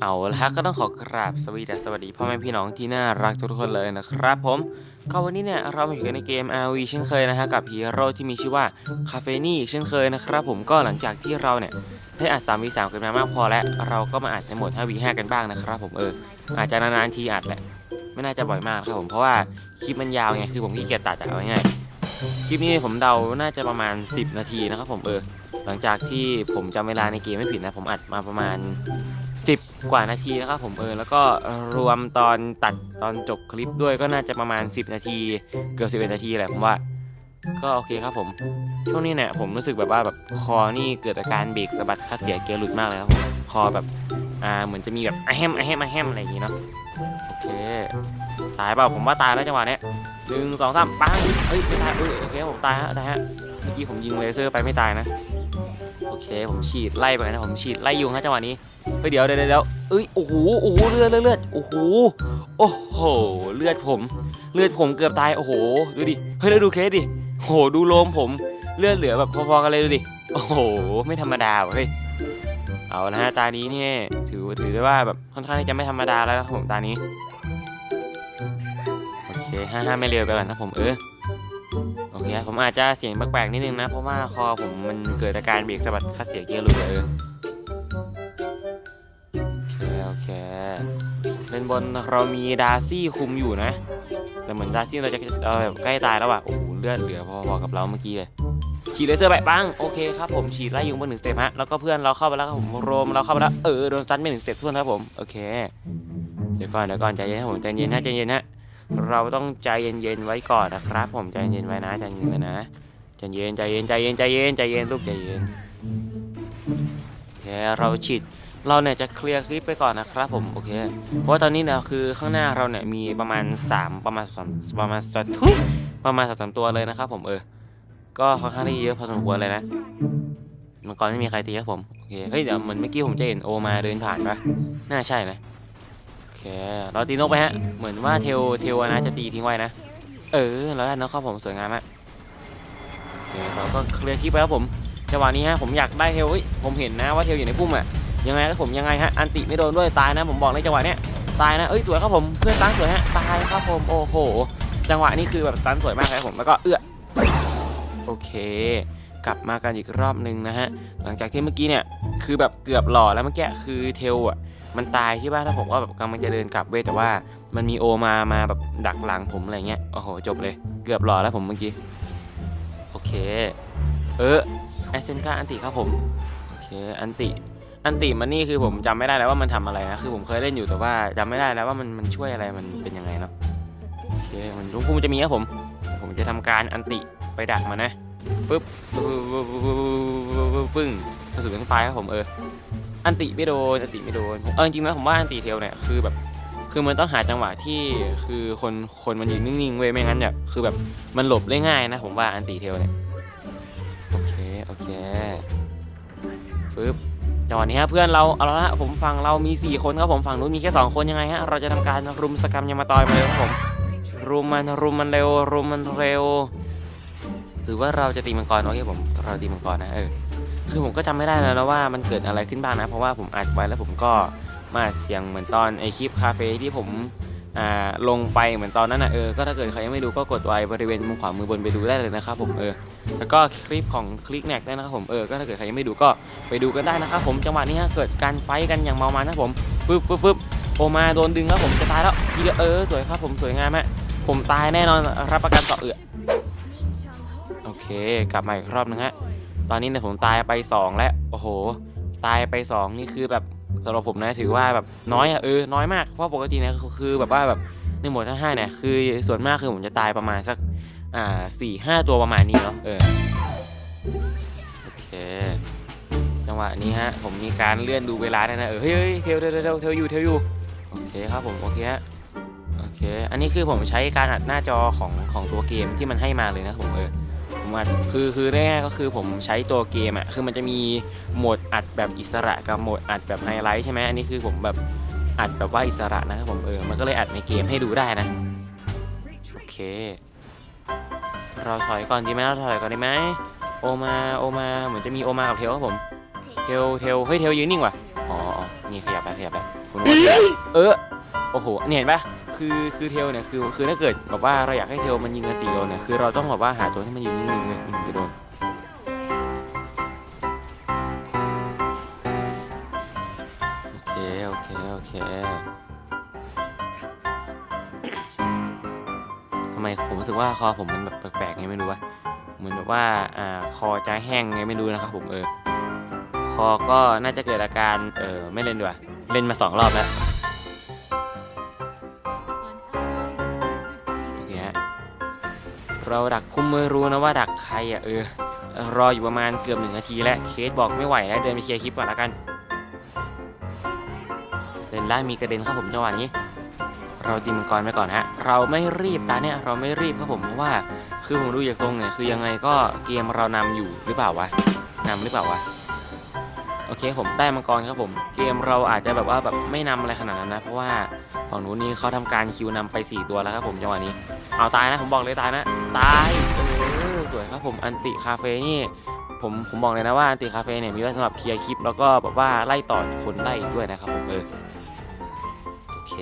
เอาละฮะก็ต้องขอกราบสวัสดีสวัสดีพ่อแม่พี่น้องที่น่ารักทุกคนเลยนะครับผมก็วันนี้เนี่ยเรามาอยู่ในเกม RV เช่นเคยนะฮะกับฮีโร่ที่มีชื่อว่าคาเฟนี่เช่นเคยนะครับผมก็หลังจากที่เราเนี่ยได้อัด 3v3 กันมามากพอแล้วเราก็มาอัดในโหมด 5v5 กันบ้างนะครับผมเอออาจจะนานๆทีอัดแหละไม่น่าจะบ่อยมากครับผมเพราะว่าคลิปมันยาวไงคือผมขี้เกียจตัดเอาง่ายคลิปนี้ผมเดาน่าจะประมาณ 10 นาทีนะครับผมเออหลังจากที่ผมจำเวลาในเกมไม่ผิดนะผมอัดมาประมาณ 10 กว่านาทีนะครับผมเออแล้วก็รวมตอนตัดตอนจบคลิปด้วยก็น่าจะประมาณ 10 นาที เกือบ11 นาทีแหละผมว่า ก็โอเคครับผมช่วงนี้เนี่ยผมรู้สึกแบบว่าแบบคอนี่เกิดอาการเบรกสะบัดคัดเสียเกียร์หลุดมากเลยครับผมคอแบบอ่าเหมือนจะมีแบบอะแฮมอะแฮมอะแฮมอะไรอย่างงี้เนาะโอเคตายเปล่าผมว่าตายแล้วจังหวะเนี้ยหนึ่งสองสามปังเฮ้ยไม่ตายเอ้ยโอเคผมตายฮะตายฮะเมื่อกี้ผมยิงเลเซอร์ไปไม่ตายนะ เคผมฉีดไล่ไปนะผมฉีดไล่ยุงฮะจังหวะนี้เฮ้ยเดี๋ยวเดี๋ยวเดี๋ยวเอ้ยโอ้โหโอ้โหเลือดเลือดเลือดโอ้โหโอ้โหเลือดผม เลือดผมเกือบตายโอ้โหดูดิเฮ้ยแล้วดูเคสดิโอ้โหดูโลมผมเลือดเหลือแบบพอๆกันเลยดูดิโอ้โหไม่ธรรมดาเฮ้ยเอานะฮะตานี้เนี่ยถือถือได้ว่าแบบค่อนข้างที่จะไม่ธรรมดาแล้วนะครับผมตานี้โอเคห้าห้าไม่เร็วไปก่อนนะผมเออ โอเคผมอาจจะเสียงแปลกๆนิดนึงนะ เพราะว่าคอผมมันเกิดอาการเบรกสะบัดคัดเสียเกียร์หลุดเลยโอเคโอเคเลนบนเรามีดาร์ซี่คุมอยู่นะ แต่เหมือนดาร์ซี่เราจะเออแบบใกล้ตายแล้วอะโอ้โหเลือดเหลือพอๆกับเราเมื่อกี้เลยฉีดเลเซอร์ไปปังโอเคครับผมฉีดไล่ยุงบนหนึ่งสเต็ปฮะแล้วก็เพื่อนเราเข้าไปแล้วครับผมโรมเราเข้าไปแล้วเออโดนซัดไปหนึ่งสเต็ปทวนครับผมโอเคเดี๋ยวก่อนเดี๋ยวก่อนใจเย็นครับผมใจเย็นนะใจเย็นนะ เราต้องใจเย็นๆไว้ก่อนนะครับ ผมใจเย็นไว้นะใจเย็นไว้นะใจเย็นใจเย็นใจเย็นใจเย็นใจเย็นลูกใจเย็นโอเคเราฉีดเราเนี่ยจะเคลียร์คลิปไปก่อนนะครับผมโอเคเพราะตอนนี้เนี่ยคือข้างหน้าเราเนี่ยมีประมาณ 3 ประมาณสามประมาณสทุประมาณสามตัวเลยนะครับ ผมเออ ก็ค่อนข้างที่เยอะพอสมควรเลยนะมังกรไม่มีใครตีครับผมโอเคเฮ้ยเดี๋ยวเหมือนเมื่อกี้ผมจะเห็นโอมาเดินผ่านปะน่าใช่นะโอ เคเราตีนกไปฮะ เหมือนว่าเทลเทลนะจะตีทิ้งไว้นะ เออเราได้นกครับผมสวยงามมากโอเคเราก็เคลียร์คลิปไปแล้วผมจังหวะนี้ฮะผมอยากได้เทลเฮ้ยผมเห็นนะว่าเทลอยู่ในพุ่มอะยังไงครับผมยังไงฮะอันติไม่โดนด้วยตายนะผมบอกในจังหวะเนี้ยตายนะเอ้ยสวยครับผมเพื่อนตั้งสวยฮะตายครับผมโอ้โห จังหวะนี้คือแบบตันสวยมากครับผมแล้วก็เอื้อโอเค กลับมากันอีกรอบนึงนะฮะหลังจากที่เมื่อกี้เนี่ยคือแบบเกือบหล่อแล้วเมื่อกี้คือเทลอะ มันตายใช่ป่ะถ้าผมว่าแบบกำลังจะเดินกลับเว้ยแต่ว่า มันมีโอมามาแบบดักหลังผมอะไรเงี้ยโอ้โหจบเลย เกือบหล่อแล้วผมเมื่อกี้โอเค เออแอสเซนกาอันติครับผมโอเคอันติอันติมันนี่คือผมจำไม่ได้แล้วว่ามันทำอะไรนะคือผมเคยเล่นอยู่แต่ว่าจำไม่ได้แล้วว่ามันมันช่วยอะไรมันเป็นยังไงเนาะโอเคมันลุงพุ่มจะมีครับผม ผมจะทำการอันติไปดักมันนะปึ๊บปึ๊บปึ๊บปึ๊บปึ๊บปึ๊บปึ้งกระสุนเป็นไฟครับผมเออ อันติไม่โดนอันติไม่โดนเออจริงๆนะผมว่าอันติเทลเนี่ยคือแบบคือมันต้องหาจังหวะที่คือคนคนมันยืนนิ่งๆเว้ยไม่งั้นเนี่ยคือแบบมันหลบได้ง่ายนะ ผมว่าอันติเทลเนี่ยโอเคโอเคปึ๊บจังหวะนี้ฮะเพื่อนเราเอาละฮะผมฝั่งเรามี 4 คนครับผมฝั่งนู้นมีแค่ 2 คนยังไงฮะเราจะทำการรุมสกรรมยามาตอยมาเลยครับผมรุมมันรุมมันเร็วรุมมันเร็วหรือว่าเราจะตีมังกรโอเคผมเราตีมังกรนะเออ คือผมก็จำไม่ได้แล้วนะว่ามันเกิดอะไรขึ้นบ้างนะ เพราะว่าผมอัดไว้แล้วผมก็มาเสียงเหมือนตอนไอคลิปคาเฟ่ที่ผมอ่าลงไปเหมือนตอนนั้นนะเออก็ถ้าเกิดใครยังไม่ดูก็กดไว้บริเวณมุมขวามือบนไปดูได้เลยนะครับผมเออแล้วก็คลิปของคลิกแน็กได้นะครับผมเออก็ถ้าเกิดใครยังไม่ดูก็ไปดูกันได้นะครับผมจังหวะนี้ฮะเกิดการไฟท์กันอย่างเมามันนะผมปึ๊บปึ๊บปึ๊บโอมาโดนดึงแล้วผมจะตายแล้วทีเดียวเออสวยครับผมสวยงามฮะผมตายแน่นอนรับประกันต่อเอือโอเค กลับมาอีกรอบนึงฮะ ตอนนี้เนี่ยผมตายไป 2 แล้ว โอ้โห ตายไป 2 นี่คือแบบสำหรับผมนะถือว่าแบบน้อยอะเออน้อยมากเพราะปกติเนี่ยคือแบบว่าแบบในหมวดทั้งห้าเนี่ยคือส่วนมากคือผมจะตายประมาณสักอ่าสี่ห้าตัวประมาณนี้เนาะเออโอเคจังหวะนี้ฮะผมมีการเลื่อนดูเวลาด้วยนะเออเฮ้ยเฮ้ยเทลเทลเทลเทลอยู่เทลอยู่โอเคครับผมโอเคฮะโอเค อันนี้คือผมใช้การอัดหน้าจอของของตัวเกมที่มันให้มาเลยนะผมเออ อัดคือคือแรกก็คือผมใช้ตัวเกมอะคือมันจะมีโหมดอัดแบบอิสระกับโหมดอัดแบบไฮไลท์ใช่ไหมอันนี้คือผมแบบอัดแบบว่าอิสระนะครับผมเออมันก็เลยอัดในเกมให้ดูได้นะโอเค เราถอยก่อนดีไหมเราถอยก่อนดีไหมโอมาโอมาเหมือนจะมีโอมากับเทลครับผมเทลเทลเฮ้ยเทลยืนนิ่งว่ะอ๋อนี่ขยับไปขยับไปคุณเออโอ้โหเนี่ยเห็นปะ คือคือเทลเนี่ยคือคือถ้าเกิดแบบว่าเราอยากให้เทลมันยิงกันตีโดนเนี่ยคือเราต้องแบบว่าหาตัวที่มันยิงนิ่งๆเลยถึงโดนโอเคโอเคโอเคทำไมผมรู้สึกว่าคอผมมันแบบแปลกๆไงไม่รู้วะเหมือนแบบว่าอ่าคอจะแห้งไงไม่รู้นะครับผมเออคอก็น่าจะเกิดอาการเออไม่เล่นดีกว่าเล่นมาสองรอบแล้ว เราดักคุ้มไม่รู้นะว่าดักใครอะเออ รออยู่ประมาณเกือบหนึ่งนาทีแล้วเคสบอกไม่ไหวแล้วเดินไปเคลียร์คลิปก่อนละกัน เดินล่างมีกระเด็นครับผมจังหวะนี้ เราตีมังกรไปก่อนฮะ เราไม่รีบตาเนี่ยเราไม่รีบครับผมเพราะว่า คือผมดูจากทรงเนี่ยคือยังไงก็เกมเรานำอยู่หรือเปล่าวะนำหรือเปล่าวะ อเคผมได้มังกรครับผม เกมเราอาจจะแบบว่าแบบไม่นำอะไรขนาดนั้นนะ เพราะว่าฝั่งนู้นนี่เขาทำการคิวนำไป 4 ตัวแล้วครับผมจังหวะนี้เอาตายนะผมบอกเลยตายนะ ตายเออสวยครับผมอันติคาเฟ่นี่ผมผมบอกเลยนะว่าอันติคาเฟ่เนี่ยมีไว้สำหรับเคลียร์คลิปแล้วก็แบบว่าไล่ต่อคนได้อีกด้วยนะครับผมเออโอเค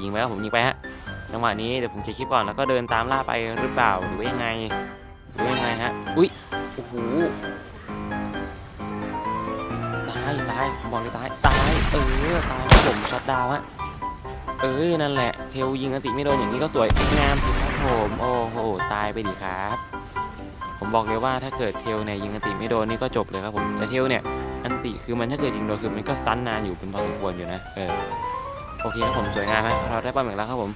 ยิงไปครับผมยิงไปฮะจังหวะนี้เดี๋ยวผมเคลียร์คลิปก่อนแล้วก็เดินตามล่าไปหรือเปล่าหรือว่ายังไงหรือว่ายังไงฮะอุ้ยโอ้โหายตายผมบอกเลยตาย ตาย เออ ตายครับผมช็อตดาวฮะ เอ้ย นั่นแหละ เทลยิงอันติไม่โดนอย่างนี้ก็สวยงามสิครับผม โอ้โห ตายไปดิครับ ผมบอกเลยว่าถ้าเกิดเทลเนี่ยยิงอันติไม่โดนนี่ก็จบเลยครับผม แต่เทลเนี่ยอันติคือมันถ้าเกิดยิงโดนคือมันก็สตันนานอยู่เป็นพอสมควรอยู่นะ เออ โอเคครับผมสวยงามฮะเราได้ป้อมอีกแล้วครับผม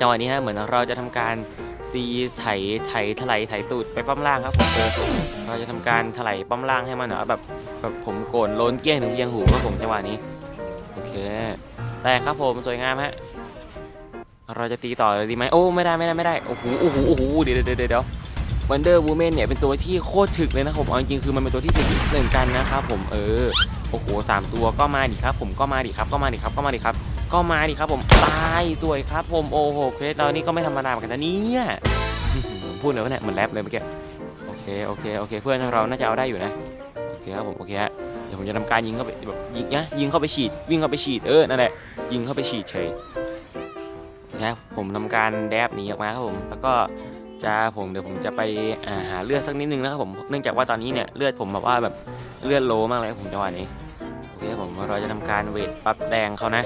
จังหวะนี้ฮะเหมือนเราจะทำการ ตีไถไถถลายไถตูดไปป้อมล่างครับผมเราจะทำการถลายป้อมล่างให้มันเหรอแบบแบบผมโกนโลนเกี้ยงถึงเพียงหูครับผมจังหวะนี้โอเคแต่ครับผมสวยงามฮะเราจะตีต่อเลยดีไหมโอ้ไม่ได้ไม่ได้ไม่ได้โอ้โหโอ้โหโอ้โหเดี๋ยวเดี๋ยวเดี๋ยวเดี๋ยววันเดอร์วูแมนเนี่ยเป็นตัวที่โคตรถึกเลยนะครับผมเอาจริงๆคือมันเป็นตัวที่ถึกเหมือนกันนะครับผมเออโอ้โหสามตัวก็มาดิครับผมก็มาดิครับก็มาดิครับก็มาดิครับ ก็มาดิครับผมตายสวยครับผมโอ้โหเคสเรานี่ก็ไม่ธรรมดาเหมือนกันนะเนี่ยผมพูดเลยว่าเนี่ยเหมือนแรปเลยเมื่อกี้โอเคโอเคโอเค เพื่อนเราน่าจะเอาได้อยู่นะโอเคครับผมโอเคฮะเดี๋ยวผมจะทำการยิงเข้าไปแบบยิงนะยิงเข้าไปฉีดวิ่งเข้าไปฉีดเออนั่นแหละยิงเข้าไปฉีดเฉยนะครับผมทำการแดบหนีออกมาครับผมแล้วก็จะผมเดี๋ยวผมจะไปาหาเลือดสักนิดนึงนะครับผมเนื่องจากว่าตอนนี้เนี่ยเลือดผมแบบว่าแบบเลือดโลมากเลยครับผมจังหวะนี้โอเคครับผมเราจะทำการเวทปั๊บแดงเขานะ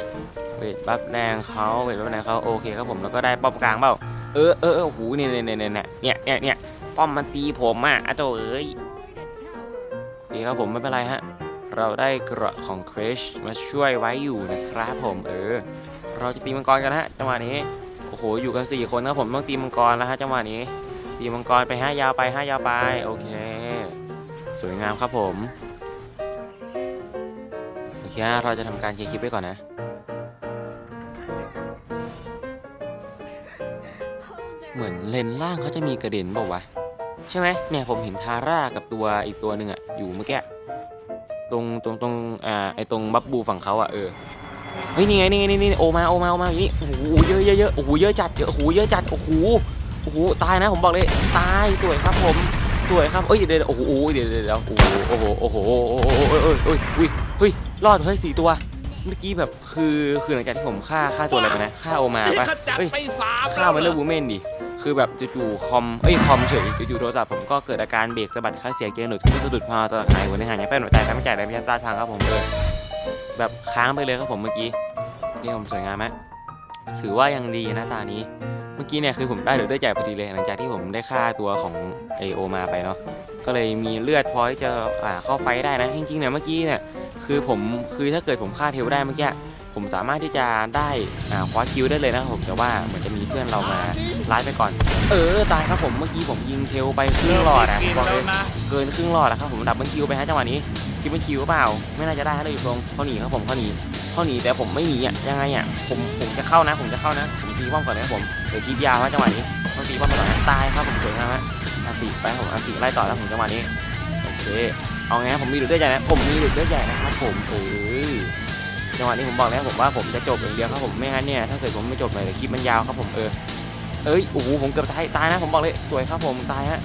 เวทปั๊บแดงเขาเวทปั๊บแดงเขาโอเคครับผมแล้วก็ได้ป้อมกลางเปล่าเออเออเออโอ้โหเนี่ยเนี่ยเนี่ยเนี่ยเนี่ยเนี่ยเนี่ยป้อมมันตีผมอะอะโตเอ้ยโอเคครับผมไม่เป็นไรฮะเราได้เกราะของคริชมาช่วยไว้อยู่นะครับผมเออ เราจะตีมังกรกันฮะจังหวะนี้โอ้โหอยู่กันสี่คนนะผมต้องตีมังกรแล้วฮะจังหวะนี้ตีมังกรไปห้ายาวไปห้ายาวไปโอเค สวยงามครับผมโอเคเราจะทำการเคลียร์คลิปไปก่อนนะ เหมือนเลนล่างเขาจะมีกระเด็นบอกว่าวะใช่ไหมเนี่ยผมเห็นทาร่ากับตัวอีกตัวหนึ่งอะอยู่เมื่อกี้ตรงตรงตรงอ่าไอตรงบับบูฝั่งเขาอะเออเฮ้ยนี่ไงนี่ไงนี่นี่โอมาโอมาโอมาอย่างนี้โอ้โหเยอะเยอะเยอะโอ้โหเยอะจัดเยอะโอ้โหเยอะจัดโอ้โหโอ้โหตายนะผมบอกเลยตายสวยครับผมสวยครับเอ้ยเดี๋ยวโอ้โหเดี๋ยวเดี๋ยวโอ้โหโอ้โหโอ้โหโอ้โหโอ้โหโอ้โหเฮ้ยเฮ้ยรอดเฮ้ยสี่ตัวเมื่อกี้แบบคือคือหลังจากที่ผมฆ่าฆ่าตัวอะไรไปนะฆ่าโอมาปะขจัดเฮ้ยไปสามฆ่าวันเลอร์วูแมนดิ คือแบบจู่ๆคอมเอ้ยคอมเฉยจู่ๆโทรศัพท์ผมก็เกิดอาการเบรกสะบัดค่าเสียงเกียร์หลุดขึ้นสะดุดพาวสะหายหัวในหางยาแป้นหัวใจทำให้จ่ายได้ไม่ช่ตาทางครับผมเลยแบบค้างไปเลยครับผมเมื่อกี้นี่ผมสวยงามไหมถือว่ายังดีนะตานี้ เมื่อกี้เนี่ยคือผมได้หลือเลือดใหญ่พอดีเลย หลังจากที่ผมได้ฆ่าตัวของไอโอมาไปเนาะก็เลยมีเลือดพอที่จะอ่าเข้าไฟได้นะจริงๆเนี่ยเมื่อกี้เนี่ยคือผมคือถ้าเกิดผมฆ่าเทลได้เมื่อกี้ ผมสามารถที่จะได้คว้าคิวได้เลยนะครับผมแต่ว่าเหมือนจะมีเพื่อนเรามาไล่ไปก่อน เออตายครับผมเมื่อกี้ผมยิงเทลไปครึ่งหลอดอะบอกเลยเกินครึ่งหลอดอะครับผมดับเบิลคิวไปฮะจังหวะนี้คิดเป็นคิวหรือเปล่า ไม่น่าจะได้ฮะเลยอยู่ตรงเขาหนีครับผมเขาหนีเขาหนีแต่ผมไม่หนีอะยังไงอะผมผมจะเข้านะ ผมจะเข้านะผมตีป้อมก่อนนะครับผมเดี๋ยวคีบยาวฮะจังหวะนี้ต้องตีป้อมไปก่อนนะตายครับผมสวยงามฮะอันติไปผมอันติไล่ต่อแล้วผมจังหวะนี้โอเคเอาไงผมมีหลุดเลือดใหญ่นะผมมีหลุดเลือดใหญ่นะครับผมเออ จังหวะนี้ผมบอกแล้วผมว่าผมจะจบอย่างเดียวครับผมไม่งั้นเนี่ยถ้าเกิดผมไม่จบเลยเดี๋ยคลิปมันยาวครับผมเออเอ้ยโอ้โหผมเกือบตายตายนะผมบอกเลยสวยครับผมตายฮะ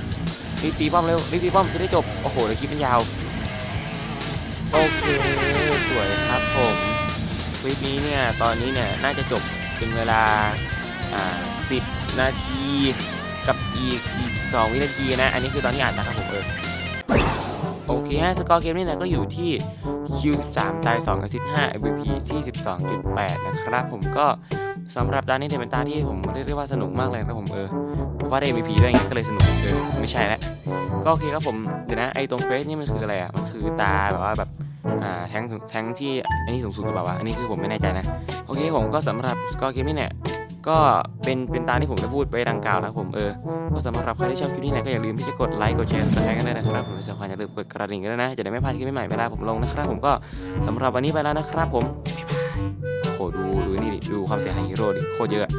รีบตีป้อมเร็วรีบตีป้อมจะได้จบโอ้โหเดี๋ยวคลิปมันยาวโอเคสวยครับผมลิปนี้เนี่ยตอนนี้เนี่ยน่าจะจบเป็นเวลาอ่า10 นาทีกับอีก42วินาทีนะ อันนี้คือตอนที่อ่านนะครับผมเออ โอเคฮะสกอร์เกมนี่นะก็อยู่ที่ Q13 ตาย2กับซิด5 MVP ที่ 12.8 นะครับ ผมก็สำหรับตานี้เนี่ยเป็นตาที่ผมเรียกได้ว่าสนุกมากเลยนะผมเออเพราะว่าได้ MVP ด้วยไงก็เลยสนุกเออไม่ใช่แล้วก็โอเคครับผมเดี๋ยวนะไอ้ตรงเฟสนี่มันคืออะไรอะมันคือตาแบบว่าแบบอ่าแทงแทงที่อันนี้สูงสุดหรือเปล่าวะอันนี้คือผมไม่แน่ใจนะโอเคผมก็สำหรับสกอร์เกมนี่เนี่ย ก็เป็นเป็นตามที่ผมได้พูดไปดังกล่าวแล้วผมเออก็สำหรับใครที่ชอบคลิปนี้นะก็อย่าลืมที่จะกดไลค์กดแชร์กดแชร์กันด้วยนะครับผมที่สำคัญอย่าลืมกดกระดิ่งกันด้วยนะจะได้ไม่พลาดคลิปใหม่ๆเวลาผมลงนะครับผมก็สำหรับวันนี้ไปแล้วนะครับผมโอ้โหดูดูนี่ดิดูความเสียหายฮีโร่ดิโคตรเยอะ